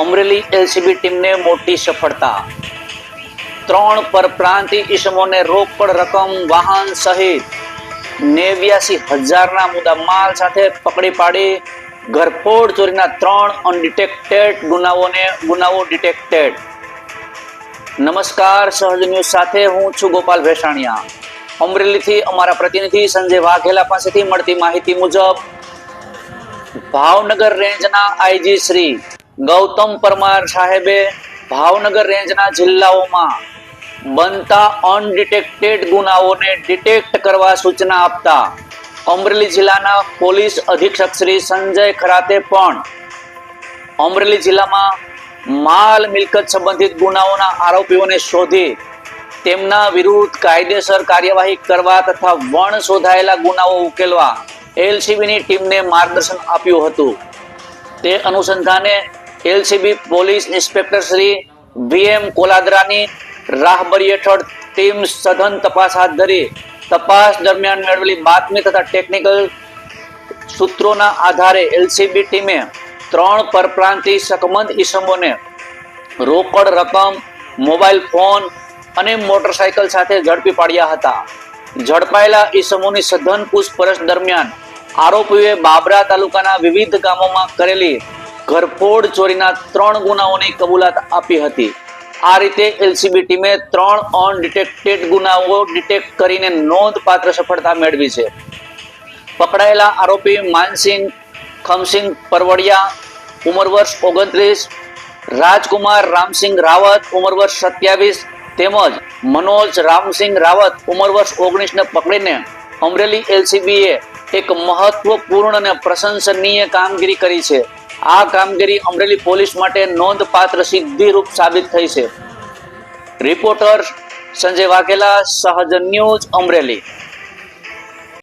Amreli LCB ટીમને મોટી સફળતા. ત્રણ પરપ્રાંતિય ઈસમોને રોકડ રકમ, વાહન સહિત નેવ્યાસી હજારના મુદ્દા માલ સાથે પકડી પાડી ઘરફોડ ચોરીના ત્રણ અનડિટેક્ટેડ ગુનાઓને, ગુનાઓ ડિટેક્ટેડ. નમસ્કાર, સહજ ન્યૂઝ સાથે હું છું ગોપાલ ભેસાણિયા. અમરેલીથી અમારા પ્રતિનિધિ સંજય વાઘેલા પાસેથી મળતી માહિતી મુજબ, ભાવનગર રેન્જના આઈજી શ્રી ગૌતમ પરમાર સાહેબે ભાવનગર રેન્જના જિલ્લાઓમાં બનતા અનડિટેક્ટેડ ગુનાઓને ડિટેક્ટ કરવા સૂચના આપતા અમરેલી જિલ્લાના પોલીસ અધિક્ષક શ્રી સંજય ખરાતે પણ અમરેલી જિલ્લામાં માલ મિલકત સંબંધિત ગુનાઓના આરોપીઓને શોધી તેમના વિરુદ્ધ કાયદેસર કાર્યવાહી કરવા તથા વણ શોધાયેલા ગુનાઓ ઉકેલવા એલસીબીની ટીમને માર્ગદર્શન આપ્યું હતું. તે અનુસંધાને LCB police inspector Shri VM કોલાદરાની રાહબરી હેઠળ ટીમ સઘન તપાસ હાથ ધરી. તપાસ દરમિયાન મેળવેલી બાતમી તથા ટેકનિકલ સૂત્રોના આધારે એલસીબી ટીમે ત્રણ પરપ્રાંતિ સકમંદ ઈસમોને રોકડ રકમ, મોબાઈલ ફોન અને મોટરસાયકલ સાથે ઝડપી પાડ્યા હતા. ઝડપાયેલા ઈસમોની સઘન પૂછપરછ દરમિયાન આરોપીઓએ બાબરા તાલુકાના વિવિધ ગામોમાં કરેલી ઘરફોડ ચોરીના ત્રણ ગુનાઓની કબૂલાત આપી હતી. આ રીતે એલસીબી ટીમે ત્રણ અનડિટેક્ટેડ ગુનાઓ ડિટેક્ટ કરીને નોંધપાત્ર સફળતા મેળવી છે. પકડાયેલા આરોપી માનસિંહ, ખમસિંહ પરવડિયા, ઉંમર વર્ષ ઓગણત્રીસ, રાજકુમાર રામસિંહ રાવત, ઉંમર વર્ષ સત્યાવીસ, તેમજ મનોજ રામસિંહ રાવત, ઉંમર વર્ષ ઓગણીસને પકડીને અમરેલી એલસીબીએ એક મહત્વપૂર્ણ અને પ્રશંસનીય કામગીરી કરી છે. આ કામગીરી અમરેલી પોલીસ માટે નોંધપાત્ર સિદ્ધિરૂપ સાબિત થઈ છે. રિપોર્ટર સંજય વાઘેલા, સહજ ન્યૂઝ અમરેલી.